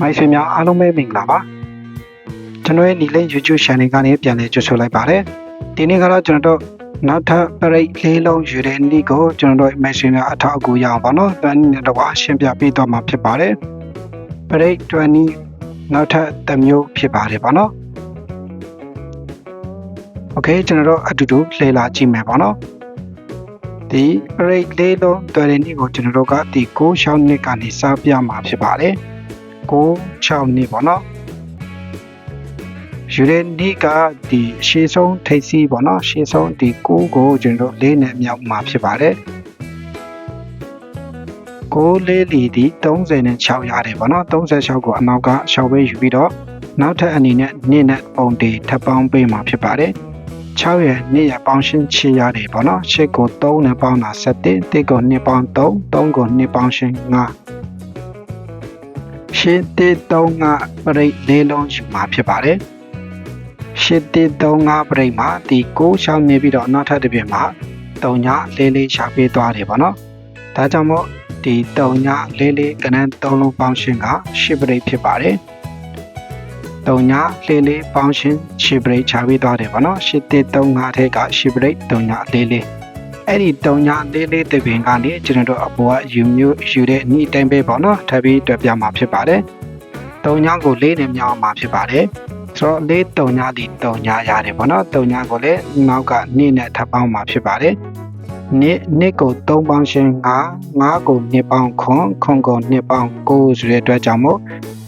မိုက်ဆွေများအားလုံးပဲမင်္ဂလာပါကျွန်တော်ရဲ့နီလိန် YouTube channel ကနေပြန်လည်ကြိုဆိုလိုက်ပါတယ်ဒီနေ့ကတော့ကျွန်တော်တို့နောက်ထပ်ပရိတ်လေးလုံးယူတဲ့နေ့ကိုကျွန်တော်တို့မိုက်ဆွေများအထောက်အကူရအောင်ပါနော်တန်းနဲ့တော့ရှင်းပြပေးတော့မှာဖြစ်ပါတယ်ပရိတ်20နောက်ထပ်တစ်မျိုးဖြစ်ပါတယ်ပါနော်โอเคကျွန်တော်တို့အတူတူလှည့်လာကြည့်မယ်ပါနော်ဒီပရိတ်လေးလုံးတွေ့တဲ့နေ့ကိုကျွန်တော်တို့ကဒီ6ရှောင်းနှစ်ကနေစပြမှာဖြစ်ပါတယ် 6 6နှစ်ပေါ့နော်ယူရန်ဒီကဒီရှေးဆုံးထိပ်စီးပေါ့နော်ရှေးဆုံးဒီ6ကိုကျွန်တော်လေးနဲ့မြောက်မှာဖြစ်ပါတယ်ကိုလေးလီဒီ36ရတယ်ပေါ့နော်36ကိုအနောက်ကရှောက်ပဲယူပြီးတော့နောက်ထပ်အနေနဲ့နှစ်နဲ့ပုံတွေထပ်ပေါင်းပေးမှာဖြစ်ပါတယ်6ရဲ့နှစ်ရပေါင်းရှင်းချရတယ်ပေါ့နော်6ကို3နဲ့ပေါင်းတာ7 1ကို2ပေါင်း3 3ကို2ပေါင်းရှင်း9 ၈3ကပရိတ်၄လုံးရှိမှာဖြစ်ပါတယ်။၈3ကပရိတ်မှာဒီ6ရှောင်းနေပြီးတော့နောက်ထပ်တစ်ပြည့်မှာ3ညလေးလေးရှာပေးသွားတယ်ပေါ့နော်။ဒါကြောင့်မို့ဒီ3ညလေးလေးကဏ္ဍ3လုံးပေါင်းရှင်က8ပရိတ်ဖြစ်ပါတယ်။3ညလေးလေးပေါင်းရှင်8ပရိတ်ရှာပေးသွားတယ်ပေါ့နော်။၈3ကထဲက8ပရိတ်3ညလေးလေး အဲ့ဒီတုံညာလေးလေးတပင်ကနေကျွန်တော်တို့အပေါ်ကယူမျိုးယူတဲ့ဤအတိုင်းပဲပေါ့နော်ထပ်ပြီးတွေ့ပြမှာဖြစ်ပါတယ်။တုံညာကိုလေးနဲ့မြောင်းမှာဖြစ်ပါတယ်။ဆိုတော့လေးတုံညာဒီတုံညာရတယ်ပေါ့နော်။တုံညာကိုလည်းနောက်ကနေ့နဲ့ထပ်ပေါင်းမှာဖြစ်ပါတယ်။နေ့နေ့ကို3ပေါင်းရှင်း9 9ကို2ပေါင်းခွန်ခွန်ကို2ပေါင်း9ဆိုတဲ့အတွက်ကြောင့်မို့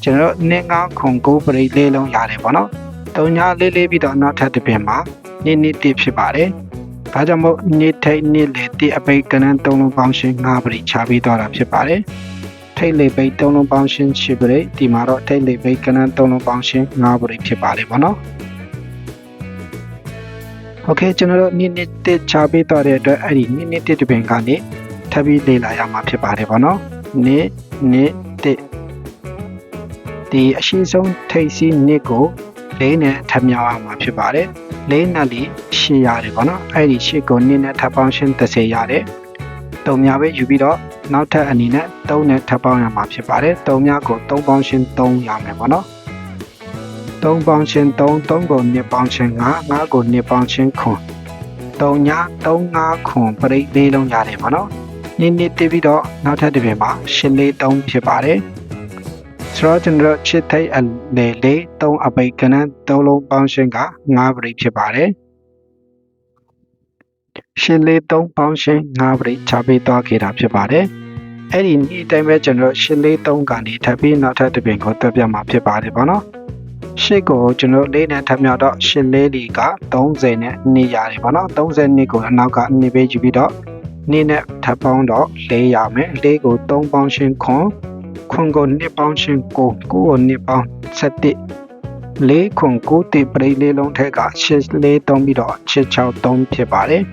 ကျွန်တော်တို့နေ့9ခွန်9ပရိလေးလုံးရတယ်ပေါ့နော်။တုံညာလေးလေးပြီးတော့နောက်ထပ်တစ်ပင်မှာနေ့နေ့တည်ဖြစ်ပါတယ်။ ဒါကြောင့်မို့နေ့ထိတ်နေ့လေတိအပိတ်ကနန်း၃လုံးပေါင်းရှင်း၅ပရိချပေးသွားတာဖြစ်ပါတယ်။ထိတ်လေပိတ်၃လုံးပေါင်းရှင်း၈ပရိဒီမှာတော့ထိတ်လေပိတ်ကနန်း၃လုံးပေါင်းရှင်း၅ပရိဖြစ်ပါတယ်ဗောနော်။ Okay ကျွန်တော်တို့နေ့နေ့တစ်ချပေးသွားတဲ့အတွက်အဲ့ဒီနေ့နေ့တစ်တပင်ကနေထပ်ပြီးလေ့လာရမှာဖြစ်ပါတယ်ဗောနော်။နေ့နေ့တစ်ဒီအရှိဆုံးထိတ်စီးနေ့ကိုလေးနဲ့ထပ်မြောက်အောင်မှာဖြစ်ပါတယ်။ လေးနဲ့လေးရှင်းရတယ်ပေါ့နော်အဲ့ဒီရှစ်ကိုနင်းနဲ့ထပ်ပေါင်းရှင်း30ရတယ်တုံများပဲယူပြီးတော့နောက်ထပ်အနေနဲ့3နဲ့ထပ်ပေါင်းရမှာဖြစ်ပါတယ်တုံများကို3ပေါင်းရှင်း3ရမယ်ပေါ့နော်3ပေါင်းရှင်း3 3ကို2ပေါင်းရှင်း5 5ကို2ပေါင်းရှင်းခွန်3ည3 5ခွန်ပရိတ်လေးလုံးရတယ်ပေါ့နော်နင်းနင်းတပြီးတော့နောက်ထပ်တစ်ပြင်မှာရှင်းလေး3ဖြစ်ပါတယ်ဆို တော့ကျွန်တော်ချစ်ထိတ်အလေလေး3အပိတ်ကနန်း3လုံးပေါင်းရှင်းက9ပရိဖြစ်ပါတယ်ရှင်းလေး3ပေါင်းရှင်း9ပရိချပေးသွားခဲ့တာဖြစ်ပါတယ်အဲ့ဒီနေ့တိုင်းပဲကျွန်တော်ရှင်းလေး3ကနေထပ်ပြီးနောက်ထပ်တစ်ပင်ကိုတွက်ပြမှာဖြစ်ပါတယ်ပေါ့နော်ရှစ်ကိုကျွန်တော်လေးနဲ့ထပ်မြောက်တော့ရှင်းလေးဒီက30နဲ့နေရတယ်ပေါ့နော်30နှစ်ကိုအနောက်ကနေပေးယူပြီးတော့နေ့နဲ့ထပ်ပေါင်းတော့4ရမယ်4ကို3ပေါင်းရှင်းခွန် ခွန်ကိုနှစ်ပေါင်းချင်းကိုကိုကိုနှစ်ပေါင်း7လေးခွန်ကိုတိပရိလေးလုံးထက်က8လေးသုံးပြီးတော့663ဖြစ်ပါတယ်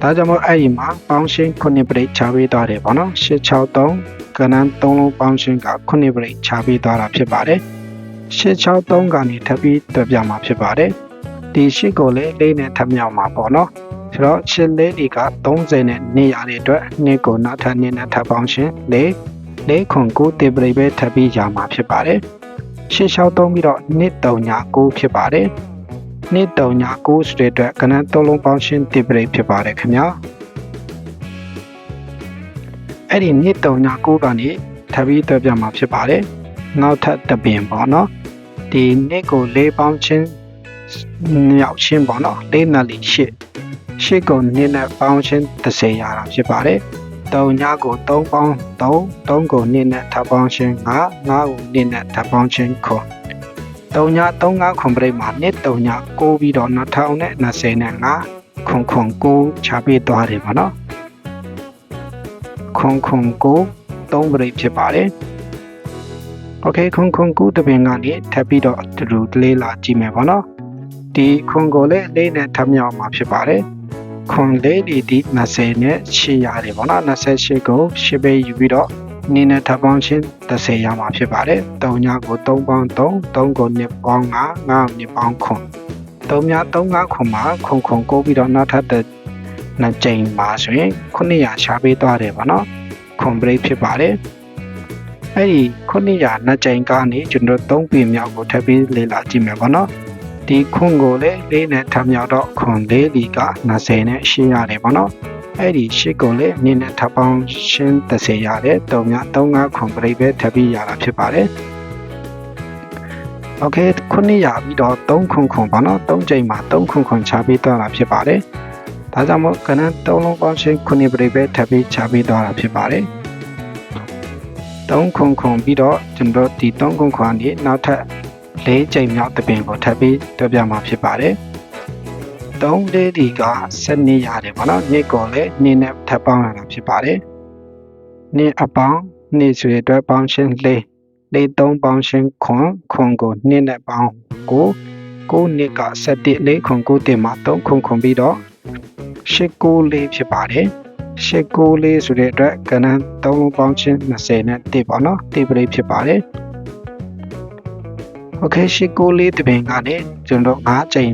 ဒါကြောင့်မို့အဲ့ဒီမှာပေါင်းရှင်း9ပရိချပေးသွားတယ်ပေါ့နော်863ကနန်း3လုံးပေါင်းရှင်းက9ပရိချပေးသွားတာဖြစ်ပါတယ်863ကနေထပ်ပြီးတွေ့ပြမှာဖြစ်ပါတယ်ဒီရှစ်ကိုလည်းလေးနဲ့ထပ်မြောက်မှာပေါ့နော် ဆိုတော့ရှစ်လေးတွေက30နဲ့နေရတဲ့အတွက်နှစ်ကိုနောက်ထပ်နှစ်နဲ့ထပ်ပေါင်းရှင်လေးလေးခွန်ကိုတေပရိပဲထပ်ပြီးရမှာဖြစ်ပါတယ်ရှစ်လျှောက်သုံးပြီးတော့နှစ်3ည9ဖြစ်ပါတယ်နှစ်3ည9ဆိုတဲ့အတွက်ကဏ္ဍသုံးလုံးပေါင်းရှင်တေပရိဖြစ်ပါတယ်ခင်ဗျာအဲ့ဒီနှစ်3ည9ကနေထပ်ပြီးတွေ့ပြမှာဖြစ်ပါတယ်နောက်ထပ်တပင်ပေါ့နော်ဒီနှစ်ကိုလေးပေါင်းချင်းမြောက်ချင်းပေါ့နော်လေးနဲ့လေးရှစ် ရှစ်ကိုနင်းနဲ့ပေါင်းချင်း30ရတာဖြစ်ပါတယ်။တုံညကို3ပေါင်း3 3ကိုနင်းနဲ့ထပ်ပေါင်းချင်း5 5ကိုနင်းနဲ့ထပ်ပေါင်းချင်းခွန်တုံည3 5ခွန်ပရိမှာနှစ်တုံည6ပြီးတော့2020နဲ့5ခွန်ခွန်9ချပေးသွားတယ်ပေါ့နော်။ခွန်ခွန်9 3ပရိဖြစ်ပါတယ်။ Okay ခွန်ခွန်9တပင်ကနေထပ်ပြီးတော့တူတူလေးလာကြည့်မယ်ပေါ့နော်။ဒီခွန်ကိုလည်းလေးနဲ့ထပ်မြောက်မှာဖြစ်ပါတယ်။ ခွန်လေးဒီဒီ20နဲ့8ရတယ်ပေါ့နော်28ကို10ပဲယူပြီးတော့နင်းနဲ့ထပ်ပေါင်းချင်း30ရမှာဖြစ်ပါတယ်3ညကို3ပေါင်း3 3ကို2ပေါင်း5 5ကို2ပေါင်းခွန်3ည3 5ခွန်မှာခွန်ခွန်ကိုပြီးတော့နောက်ထပ်တဲ့နှစ်ကြိမ်ပါဆိုရင်900ရှားပေးသွားတယ်ပေါ့နော်ခွန်ဘရိတ်ဖြစ်ပါတယ်အဲ့ဒီ900နှစ်ကြိမ်ကနေကျွန်တော်3ပေမြောက်ကိုထပ်ပြီးလေ့လာကြည့်မယ်ပေါ့နော် ဒီခွန်ကိုလည်းလေးနဲ့ထပ်မြောက်တော့ခွန်လေးဒီက20နဲ့ရှင်းရတယ်ပေါ့နော်အဲ့ဒီရှစ်ကိုလည်းနင်းနဲ့ထပ်ပေါင်းရှင်း30ရတယ်3ည35ခွန်ပြိပဲထပ်ပြီးရတာဖြစ်ပါတယ်โอเค900ပြီးတော့3ခွန်ခွန်ပေါ့နော်3ကြိမ်မှာ3ခွန်ခွန်ချပြီးတော့တာဖြစ်ပါတယ်ဒါကြောင့်မို့ကနန်း3လုံးပေါင်းရှင်း9ပြိပဲထပ်ပြီးချပြီးတော့တာဖြစ်ပါတယ်3ခွန်ခွန်ပြီးတော့ကျွန်တော်ဒီ3ခွန်ခွန်ကနေနောက်ထပ် ၄ချိန်မြောက်တပင်ကိုထပ်ပြီးတွေ့ပြမှာဖြစ်ပါတယ်။၃လေးဒီက7နေရတယ်ပေါ့နော်။နေ့ကိုလည်းနေ့နဲ့ထပ်ပေါင်းရတာဖြစ်ပါတယ်။နေ့အပေါင်းနေ့ဆိုရတဲ့ပေါင်းရှင်းလေးလေး၃ပေါင်းရှင်းခွန်ခွန်ကိုနေ့နဲ့ပေါင်းကိုကိုနှစ်က7လေးခွန်ကိုတင်မှာ3ခွန်ခွန်ပြီးတော့8ကိုလေးဖြစ်ပါတယ်။ရှစ်ကိုလေးဆိုတဲ့အတွက်ကဏ္ဍ3လုံးပေါင်းချင်း20နဲ့တိပေါ့နော်တိပရိဖြစ်ပါတယ် ok 694တပင်ကနေကျွန်တော်9ချိန်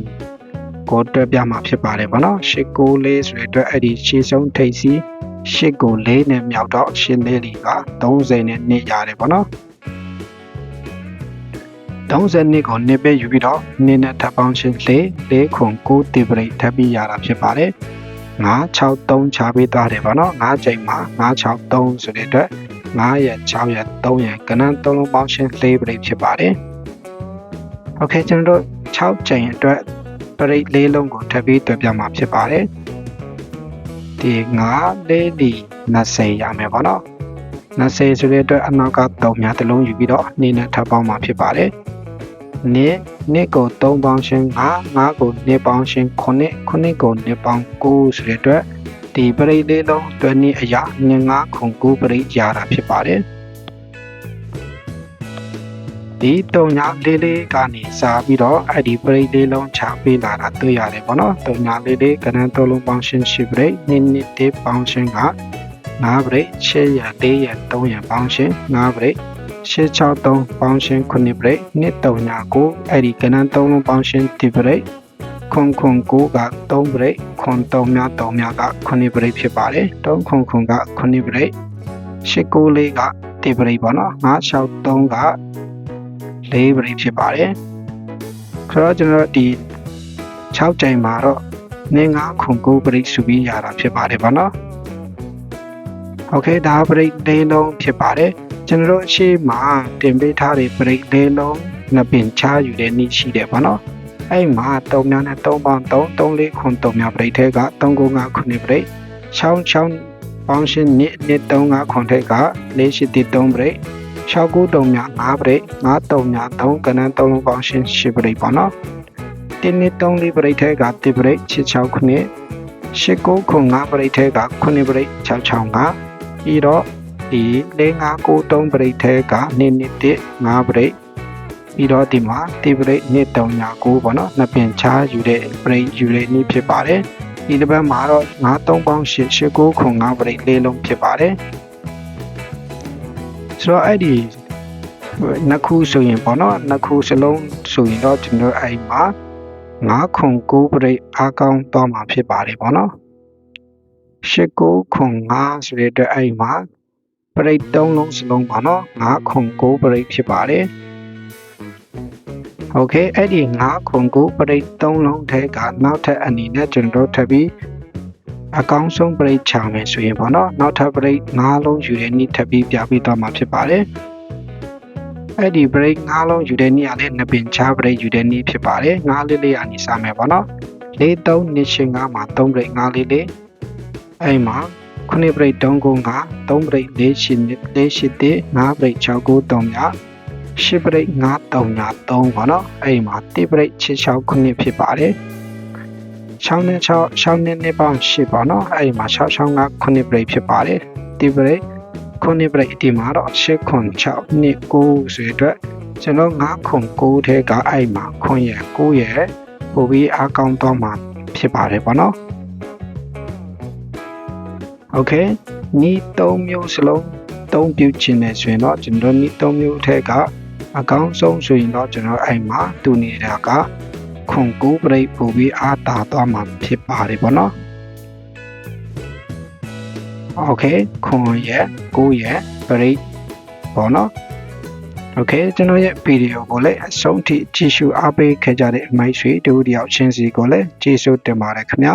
ကိုတွက်ပြမှာဖြစ်ပါတယ်ဗောနော်694ဆိုတဲ့အတွက်အဲ့ဒီရှေ့ဆုံးထိပ်စီး694နဲ့မြောက်တော့ရှင်းသေးလီက30နဲ့နှစ်ရတယ်ဗောနော်30နှစ်ကိုနှစ်ပဲယူပြီးတော့နှစ်နဲ့ထပ်ပေါင်းရှင်းလေ၄ခု9တိပရိထပ်ပြီးရတာဖြစ်ပါတယ်963ချပေးသားတယ်ဗောနော်9ချိန်မှာ963ဆိုတဲ့အတွက်9ရက်6ရက်3ရက်ကဏ္ဍ3လုံးပေါင်းရှင်းလေပရိဖြစ်ပါတယ် โอเคကျွန်တော်တို့6ချိန်အတွက်ပရိတ်လေးလုံးကိုထပ်ပြီးတွေ့ပြမှာဖြစ်ပါတယ်ဒီ9လေးဒီ20ရမယ်ဗောနော်20ဆိုတဲ့အတွက်အနောက်က3များတစ်လုံးယူပြီးတော့နေနဲ့ထပ်ပေါင်းမှာဖြစ်ပါတယ်နေ့နေ့ကို3ပေါင်းရှင်း9 9ကိုနေ့ပေါင်းရှင်း9 9ကိုနေ့ပေါင်း9ဆိုတဲ့အတွက်ဒီပရိတ်လေးလုံးတွဲနည်းအရာ9ခု9ပရိတ်ရတာဖြစ်ပါတယ် ဒီတုံညာလေးလေးကနေစားပြီးတော့အဲ့ဒီပရိတ်လေးလုံးချပေးလာတာတွေ့ရတယ်ပေါ့နော်တုံညာလေးလေးကနန်းသုံးလုံးပေါင်းရှင်းရှိပရိတ်နင်းနစ်တေးပေါင်းရှင်းက9ပရိတ်6ရ4ရ3ရပေါင်းရှင်း9ပရိတ်663ပေါင်းရှင်း9ပရိတ်နှစ်တုံညာကိုအဲ့ဒီကနန်းသုံးလုံးပေါင်းရှင်းဒီပရိတ်ခွန်ခွန်ကိုက3ပရိတ်ခွန်3များ3များက9ပရိတ်ဖြစ်ပါတယ်3ခွန်ခွန်က9ပရိတ်8ကိုလေးကတေပရိတ်ပေါ့နော်963က 4ပရိဖြစ်ပါတယ်။ဆိုတော့ကျွန်တော်ဒီ6ကြိမ်မှာတော့နင်း9ခု9ပရိစုပြီးရတာဖြစ်ပါတယ်ဗောနော်။ Okay ဒါပရိလေးလုံးဖြစ်ပါတယ်။ကျွန်တော်အရှိမတင်ပေးထားတဲ့ပရိလေးလုံးနှစ်ပင်ချားယူတဲ့နည်းရှိတယ်ဗောနော်။အဲ့မှာ3များနဲ့3ပေါင်း3 3 4ခု3များပရိထဲက3 9 9ခု9ပရိ6 6ပေါင်းရှင်း2 2 3 9ခုထဲက4 8 3ပရိ 693များ5ပရိတ်593များ3ကနန်း3လုံးပေါင်းရှင်း10ပရိတ်ပေါ့နော်တင်းနှစ်3လေးပရိတ်ထဲက1ပရိတ်66ခုနှစ်89ခု5ပရိတ်ထဲက9ပရိတ်665ပြီးတော့ဒီ4593ပရိတ်ထဲက2နှစ်1 5ပရိတ်ပြီးတော့ဒီမှာ1ပရိတ်2 3ညာ9ပေါ့နော်နှစ်ပင်ချားယူတဲ့ပရိတ်ယူတဲ့နည်းဖြစ်ပါတယ်ဒီတစ်ပတ်မှာတော့93ပေါင်း8 89ခု5ပရိတ်လေးလုံးဖြစ်ပါတယ် ဆိုတော့အဲ့ဒီနှစ်ခုဆိုရင်ပေါ့နော်နှစ်ခုစလုံးဆိုရင်တော့ကျွန်တော်အဲ့မှာ9ခု9ပရိအားကောင်းသွားမှာဖြစ်ပါတယ်ပေါ့နော်8 9ခု9ဆိုတဲ့အတွက်အဲ့မှာပရိ3လုံးစလုံးပေါ့နော်9ခု9ပရိဖြစ်ပါတယ်โอเคအဲ့ဒီ9ခု9ပရိ3လုံးထဲကနောက်ထပ်အနေနဲ့ကျွန်တော်ထပ်ပြီး အကောင်းဆုံးပရိတ်ချမယ်ဆိုရင်ပေါ့နော်နောက်ထပ်ပရိတ်၅လုံးယူတဲ့နေ့ထပ်ပြီးပြပေးသွားမှာဖြစ်ပါတယ်အဲ့ဒီပရိတ်၅လုံးယူတဲ့နေ့ကလည်းနှစ်ပင်ချပရိတ်ယူတဲ့နေ့ဖြစ်ပါတယ်၅လေးလေးအနေစားမယ်ပေါ့နော်၄၃နှစ်ရှင်၅မှာ၃ပရိတ်၅လေးလေးအဲ့မှာခုနှစ်ပရိတ်3ကို5 3ပရိတ်4ရှင်4ရှင်တ5ပရိတ်6ကို3ည10ပရိတ်5 3ည3ပေါ့နော်အဲ့မှာ1ပရိတ်6 6ခုနှစ်ဖြစ်ပါတယ် 6နဲ့6 6နဲ့2ပေါင်း8ပေါ့နော်အဲ့ဒီမှာ6 6က9 break ဖြစ်ပါတယ်ဒီ break 9 break ဒီမှာတော့6 9 6 2 9ဆိုတဲ့ကျွန်တော်9 9ထဲကအဲ့မှာ9ရယ်9ရယ်ပို့ပြီးအကောင့်တော့မှာဖြစ်ပါတယ်ပေါ့နော် Okay ညီ3မျိုးစလုံး3ပြုခြင်းနဲ့ဆိုရင်တော့ကျွန်တော်ညီ3မျိုးအထက်ကအကောင်းဆုံးဆိုရင်တော့ကျွန်တော်အဲ့မှာတူနေတာက ခွန်ကိုပရိတ်ပို့ပြီးအားတာသွားမှာဖြစ်ပါတယ်ပေါ့နော်โอเคခွန်ရဲ့ကိုရဲ့ပရိတ် ပေါ့နော်โอเคကျွန်တော်ရဲ့ဗီဒီယိုကိုလည်းအဆုံးထိကြည့်ရှုအားပေးခဲ့ကြတဲ့အမိုက်ဆွေတူတယောက်ချင်းစီကိုလည်းကျေးဇူးတင်ပါတယ်ခင်ဗျာ